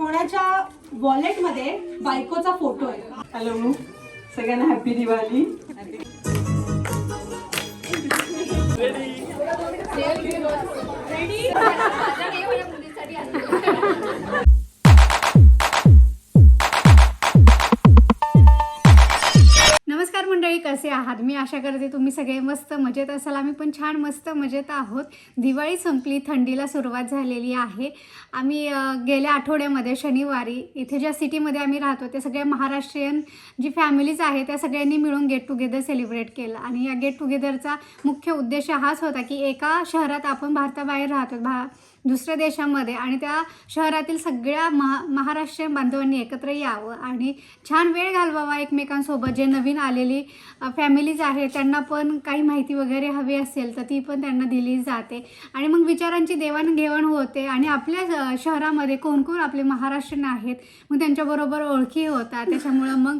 कोणाच्या वॉलेटमध्ये बायकोचा फोटो आहे? हॅलो सगळ्यांना हॅपी दिवाळी. नमस्कार कसे आहात? मी आशा करते तुम्ही सगळे मस्त मजेत असाल. आम्ही पण छान मस्त मजेत आहोत. दिवाळी संपली थंडीला सुरुवात झालेली आहे. आम्ही गेल्या आठवड्यामध्ये शनिवारी इथे ज्या सिटीमध्ये आम्ही राहतो त्या सगळ्या महाराष्ट्रीयन जी फॅमिलीज आहे त्या सगळ्यांनी मिळून गेट टुगेदर सेलिब्रेट केलं. आणि या गेट टुगेदरचा मुख्य उद्देश हाच होता की एका शहरात आपण भारताबाहेर राहतो भा दुसऱ्या देशामध्ये आणि त्या शहरातील सगळ्या महा महाराष्ट्रीयन बांधवांनी एकत्र यावं आणि छान वेळ घालवावा एकमेकांसोबत. जे नवीन आलेली फॅमिलीज आहे त्यांना पण काही माहिती वगैरे हवी असेल तर ती पण त्यांना दिली जाते. आणि मग विचारांची देवाणघेवाण होते आणि आपल्या शहरामध्ये कोण कोण आपले महाराष्ट्रीयन आहेत मग त्यांच्याबरोबर ओळखी होतात. त्याच्यामुळं मग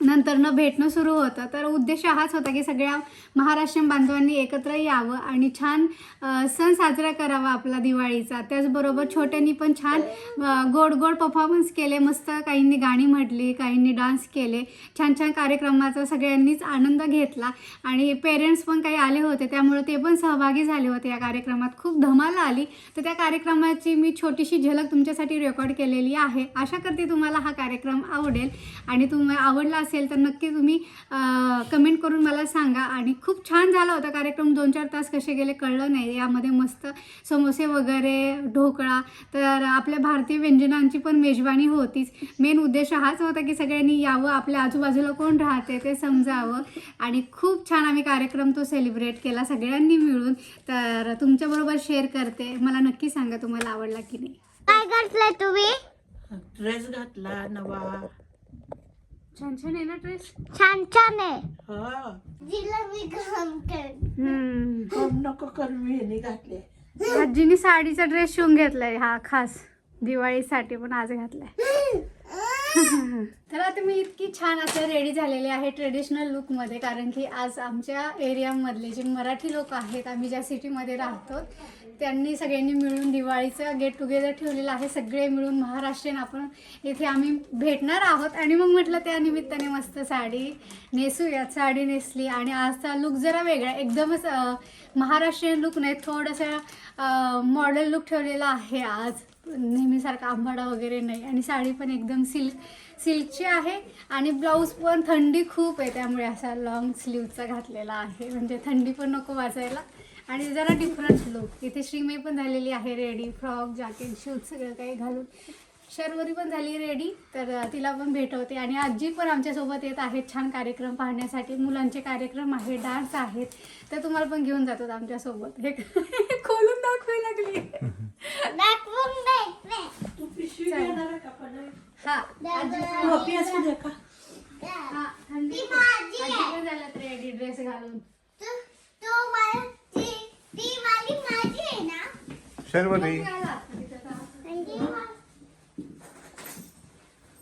नंतरनं भेटणं सुरू होतं. तर उद्देश हाच होता की सगळ्या महाराष्ट्रीयन बांधवांनी एकत्र यावं आणि छान सण साजरा करावा आपला दिवाळीचा. त्याचबरोबर छोट्यांनी पण छान गोड गोड परफॉर्मन्स केले. मस्त काहींनी गाणी म्हटली काहींनी डान्स केले. छान छान कार्यक्रमाचा सगळ्यांनीच आनंद घेतला आणि पेरेंट्स पण काही आले होते त्यामुळे ते पण सहभागी झाले होते या कार्यक्रमात. खूप धमाल आली. तर त्या कार्यक्रमाची मी छोटीशी झलक तुमच्यासाठी रेकॉर्ड केलेली आहे. आशा करते तुम्हाला हा कार्यक्रम आवडेल आणि तुम्हाला आवडला असेल तर नक्की तुम्ही कमेंट करून मला सांगा. आणि खूप छान झाला होता कार्यक्रम. दोन चार तास कसे गेले कळलं नाही. यामध्ये मस्त समोसे वगैरे ढोकळा. तर आपल्या भारतीय व्यंजनांची पण मेजवानी होतीच. मेन उद्देश हाच होता की सगळ्यांनी यावं. आपल्या आजूबाजूला कोण राहते ते समजावं. आणि खूप छान आम्ही कार्यक्रम तो सेलिब्रेट केला सगळ्यांनी मिळून. तर तुमच्याबरोबर शेअर करते. मला नक्की सांगा तुम्हाला आवडला की नाही. काय करताय तुम्ही? ड्रेस घातला नवा. छान छान आहे ना ड्रेस? छान छान आहे. हो. कर नको मी घातले आजीने साडीचा ड्रेस शिवून घेतलाय हा खास. दिवाळीसाठी पण आज घातलाय. तर आता मी इतकी छान असं रेडी झालेले आहे ट्रेडिशनल लुकमध्ये कारण की आज आमच्या एरियामधले जे मराठी लोक आहेत आम्ही ज्या सिटीमध्ये राहतो त्यांनी सगळ्यांनी मिळून दिवाळीचं गेट टुगेदर ठेवलेलं आहे. सगळे मिळून महाराष्ट्रीयन आपण इथे आम्ही भेटणार आहोत. आणि मग म्हटलं त्या निमित्ताने मस्त साडी नेसूयात साडी नेसली आणि आजचा लुक जरा वेगळा. एकदमच महाराष्ट्रीयन लुक नाही थोडंसं मॉडेल लुक ठेवलेला आहे आज. नेहमीसारखा आंबाडा वगैरे नाही. आणि साडी पण एकदम सिल्क सिल्कची आहे आणि ब्लाऊज पण थंडी खूप आहे त्यामुळे असा लॉंग स्लीवचा घातलेला आहे. म्हणजे थंडी पण नको वाजायला. आणि जरा डिफरंट लुक इथे श्रीमे पण झालेली आहे रेडी फ्रॉक जॅकेट शूज सगळं काही घालून. शर्वरी पण झाली रेडी तर तिला पण भेटवते. आणि आजी पण आमच्यासोबत येत आहेत छान कार्यक्रम पाहण्यासाठी. मुलांचे कार्यक्रम आहेत डान्स आहेत. तर तुम्हाला पण घेऊन जातात आमच्यासोबत. हे खोलून दाखवायला लागली तू पिशवी घेणार आहे का पण हा आजी टोपी असू दे का हा थंडी ती खूप. माझी आजी आहे. पण झाल्यात रेडी ड्रेस घालून शर्वरी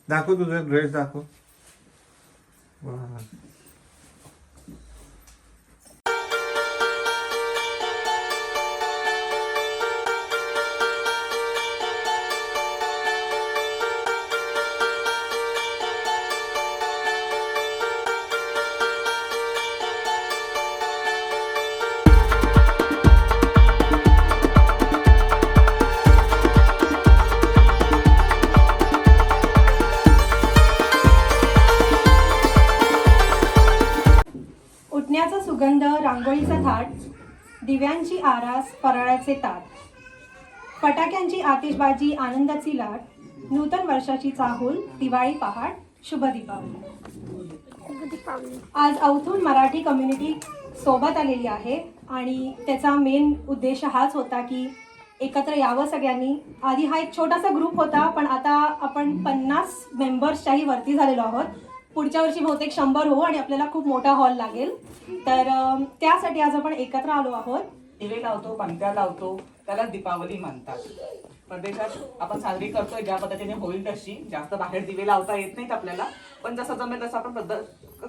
दाखव तुझा ड्रेस दाखव दिव्यांची आरास फराळाचे ताट. फटाक्यांची आतिषबाजी आनंदाची लाट नूतन वर्षाची चाहूल दिवाळी पहाट शुभ दीपावली. आज अवथून मराठी कम्युनिटी सोबत आलेली आहे आणि त्याचा मेन उद्देश हाच होता की एकत्र यावं सगळ्यांनी. आधी हा एक छोटासा ग्रुप होता पण आता आपण पन्नास मेंबर्सच्याही वरती झालेलो आहोत. पुढच्या वर्षी बहुतेक शंभर हो आणि आपल्याला खूप मोठा हॉल लागेल. तर अं, त्यासाठी आज आपण एकत्र आलो आहोत. दिवे लावतो पंत्या लावतो त्याला दीपावली म्हणतात. परदेशात आपण साजरी करतोय ज्या पद्धतीने होईल तशी. जास्त बाहेर दिवे लावता येत नाहीत आपल्याला. पण जसं जमेल तसं आपण पद्धत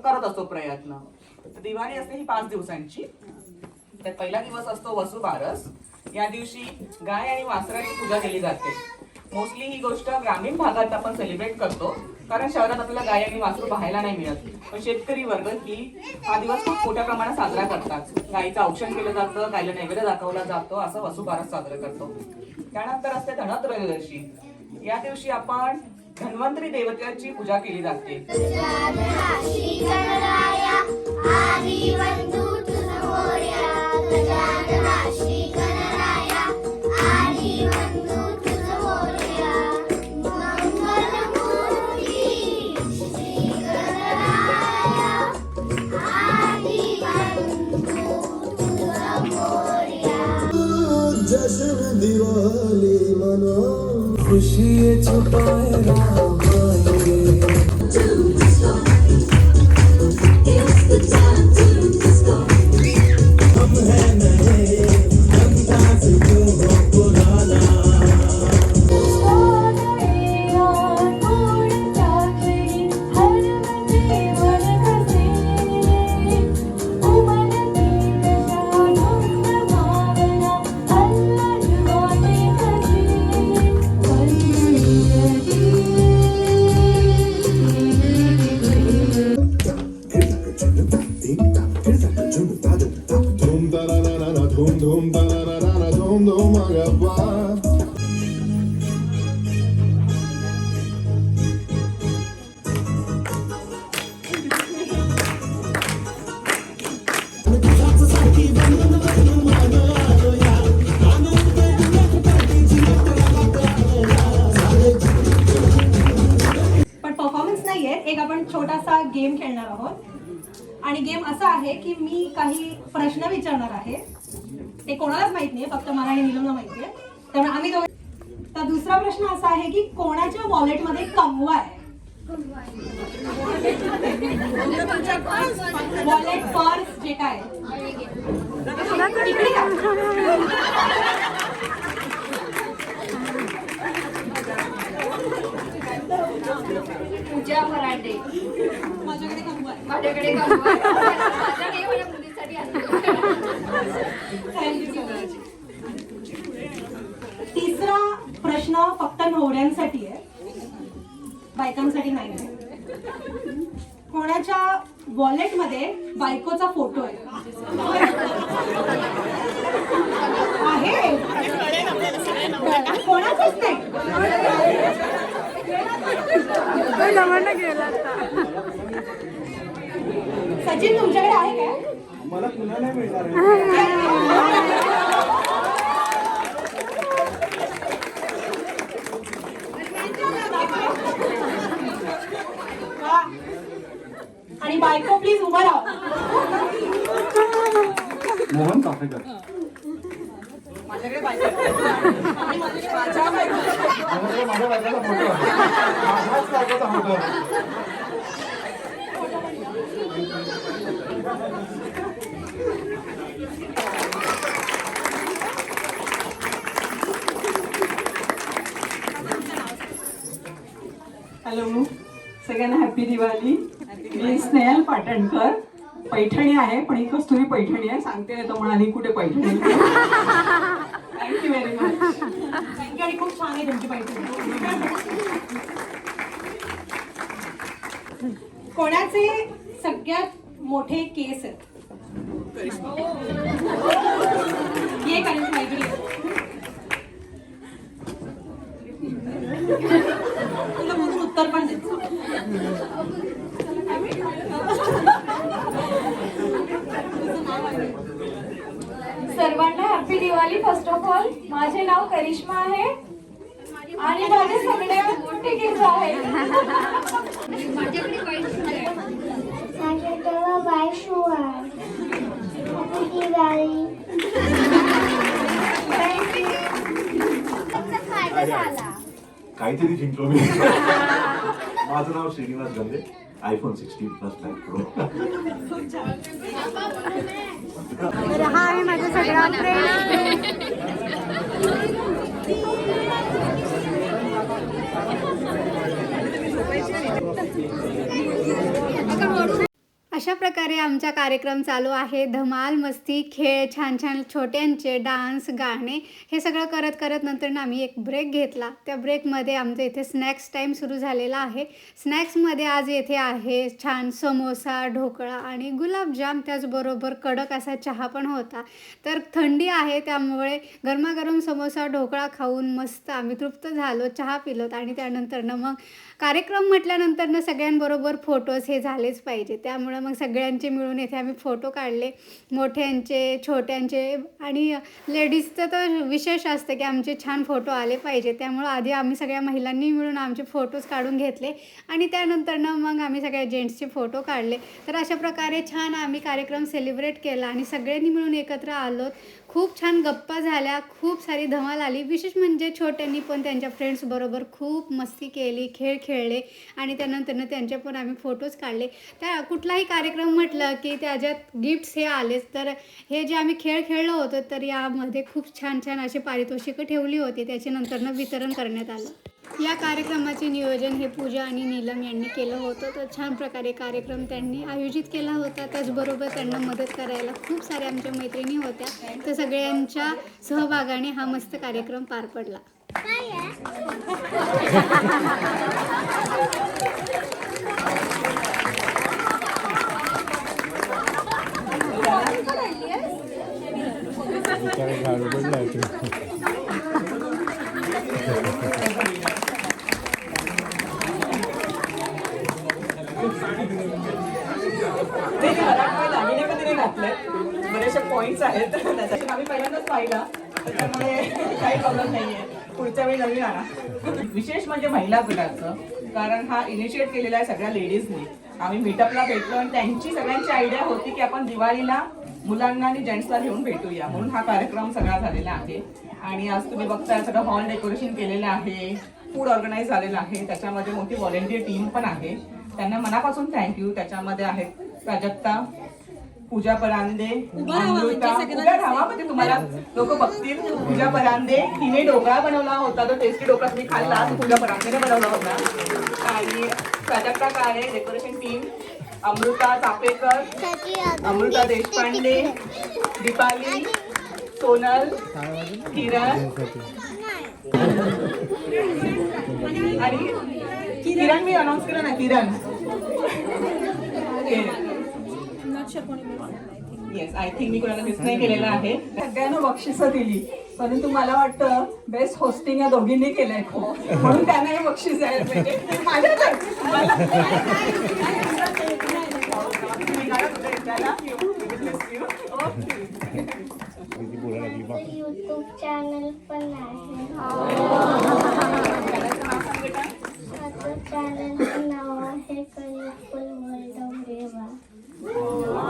करत असतो प्रयत्न. तर दिवाळी असते ही पाच दिवसांची. तर पहिला दिवस असतो वसुबारस. या दिवशी गाय आणि वासराची पूजा केली जाते. मोस्टली ही गोष्ट ग्रामीण भागात आपण सेलिब्रेट करतो. कारण शहरात आपल्याला गाय आणि वासरू पाहायला नाही मिळत. पण शेतकरी वर्ग ही हा दिवस खूप मोठ्या प्रमाणात साजरा करतात. गाईचं औक्षण केलं जातं गायला नैवेद्य दाखवला जातो असं वसुबारस साजरा करतो. त्यानंतर असते धनत्रयोदशी. या दिवशी आपण धन्वंतरी देवतेची पूजा केली जाते. धूम तारा ना ना ना धूम धूम गेम खेळणार आहोत आणि गेम असा आहे की मी काही प्रश्न विचारणार आहे. ते कोणालाच माहीत नाही फक्त मला आणि निलमला माहिती आहे. त्यामुळे आम्ही दोघे तर दुसरा प्रश्न असा आहे की कोणाच्या वॉलेटमध्ये कमवा आहे? वॉलेट पर्स जे काय पूजा मराठे. माझ्याकडे. तिसरा प्रश्न फक्त नवऱ्यांसाठी आहे. बायकांसाठी नाही आहे. कोणाच्या वॉलेटमध्ये बायकोचा फोटो आहे? आहे? कोणाचाच नाही. सचिन तुमच्याकडे आहे काय? मला पुन्हा नाही मिळणार. आणि बायको प्लीज उभं राहा. मोहन काफेकर माझ्याकडे बायको माझ्या बायकोचा फोटो आहे. माझ्याच बायकोचा फोटो हॅलो सगळ्यांना हॅपी दिवाळी. मी स्नेहल पाटणकर. पैठणी आहे पण ही कस्तुरी पैठणी आहे. सांगते नाही तर म्हणाली कुठे Paithani? Thank you very much thank you आणि खूप छान आहे तुमची बायको कोणाचे सगळ्यात मोठे केस आहेत? ये करिश्मा इकडे सर्वांना happy Diwali first of all माझे नाव करिश्मा आहे. आणि माझे सगळे आहेत. माझ्याकडे बाय शू आहे दिवाळी झाला काहीतरी जिंकलो मी. माझं नाव Shrinivas Gande iPhone sixteen plus Mac Pro तर हा आहे माझा सगळा फ्रेंड अशा प्रकारे आमचा कार्यक्रम चालू आहे. धमाल मस्ती खेळ छान छान छोट्यांचे डान्स गाणे हे सगळं करत करत नंतर आम्ही एक ब्रेक घेतला. त्या ब्रेकमध्ये आमचं इथे स्नॅक्स टाईम सुरू झालेला आहे. स्नॅक्समध्ये आज येथे आहे छान समोसा ढोकळा आणि गुलाबजाम. त्याचबरोबर कडक असा चहा पण होता. तर थंडी आहे त्यामुळे गरमागरम समोसा ढोकळा खाऊन मस्त आम्ही तृप्त झालो चहा पिलोत आणि त्यानंतरनं मग कार्यक्रम म्हटल्यानंतरनं सगळ्यांबरोबर फोटोज हे झालेच पाहिजे. त्यामुळं मग मग सगळ्यांचे मिळून येथे आम्ही फोटो काढले. मोठ्यांचे छोट्यांचे आणि लेडीजचं तर विशेष असतं की आमचे छान फोटो आले पाहिजे. त्यामुळं आधी आम्ही सगळ्या महिलांनी मिळून आमचे फोटोज काढून घेतले आणि त्यानंतरनं मग आम्ही सगळ्या जेंट्सचे फोटो काढले. तर अशा प्रकारे छान आम्ही कार्यक्रम सेलिब्रेट केला आणि सगळ्यांनी मिळून एकत्र आलोत खूप छान गप्पा झाल्या खूप सारी धमाल आली. विशेष म्हणजे छोट्यांनी पण त्यांच्या फ्रेंड्सबरोबर खूप मस्ती केली खेळ खेळले आणि त्यानंतरनं त्यांचे पण आम्ही फोटोज काढले. त्या कुठलाही कार्यक्रम म्हटलं की त्याच्यात गिफ्ट्स हे आलेच. तर हे जे आम्ही खेळ खेळलो होतो तर यामध्ये खूप छान छान असे पारितोषिकं ठेवली होती. त्याच्यानंतरनं वितरण करण्यात आलं. या कार्यक्रमाचे नियोजन हे पूजा आणि नीलम यांनी केलं होतं. तर छान प्रकारे कार्यक्रम त्यांनी आयोजित केला होता. त्याचबरोबर त्यांना मदत करायला खूप साऱ्या आमच्या मैत्रिणी होत्या. तर सगळ्यांच्या सहभागाने हा मस्त कार्यक्रम पार पडला. ते मराठवाडा दागिने कधी घातले बरेचसे पॉइंट्स आहेत त्याच्यात आम्ही पहिल्यांदाच पाहिला त्याच्यामुळे काही प्रॉब्लेम नाहीये पुढच्या वेळी नवीन आणा विशेष म्हणजे महिला गटाचं कारण हा इनिशिएट केलेला आहे सगळ्या लेडीजनी आम्ही मीटअपला भेटलो आणि त्यांची सगळ्यांची आयडिया होती की आपण दिवाळीला मुलांना आणि जेंट्सला घेऊन भेटूया. म्हणून हा कार्यक्रम सगळा झालेला आहे. आणि आज तुम्ही बघताय सगळं हॉल डेकोरेशन केलेलं आहे. फूड ऑर्गनाईज झालेलं आहे. त्याच्यामध्ये मोठी व्हॉलेंटियर टीम पण आहे. त्यांना मनापासून थँक्यू त्याच्यामध्ये आहेत प्राजक्ता पूजा परांदे राहा म्हणजे तुम्हाला लोक बघतील. पूजा परांदे तिने ढोकळा बनवला होता. तो टेस्टी ढोकळा तुम्ही खाल्ला. पूजा परांदेने बनवला होता. आणि प्राजक्ता काळे डेकोरेशन टीम अमृता चापेकर अमृता देशपांडे दीपाली सोनल किरण आणि किरण मी अनाऊन्स केलं ना किरण. येस आय थिंक मी कोणाला मिस नाही केलेलं आहे. सगळ्यांना बक्षिसं दिली परंतु मला वाटतं बेस्ट होस्टिंग या दोघींनी केलंय खूप. म्हणून त्यांना हे बक्षीस द्यायला पाहिजे माझ्यातच मला- युट्यूब चॅनल पण आहे माझं चॅनलचं नाव आहे colourful world of Reva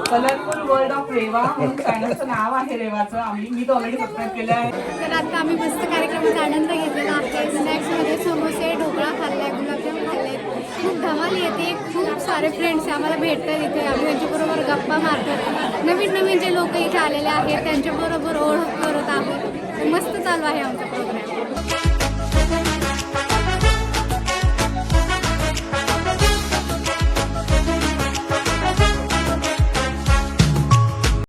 colourful world of Reva चॅनलचं नाव आहे रेवाचं आम्ही मी तर ऑलरेडी सबस्क्राईब केलं आहे. तर आता आम्ही मस्त कार्यक्रमाचा आनंद घेतलेला आहे. स्नॅक्समध्ये समोसे ढोकळा खाल्लाय गुलाबजाम खाल्लाय. खूप धमाल येते खूप सारे फ्रेंड्स आम्हाला भेटतात इथे. आम्ही त्यांच्याबरोबर गप्पा मारतो. नवीन नवीन जे लोक इथे आलेले आहेत त्यांच्याबरोबर ओळख करत आहोत. मस्त चालू आहे आमचा प्रोग्राम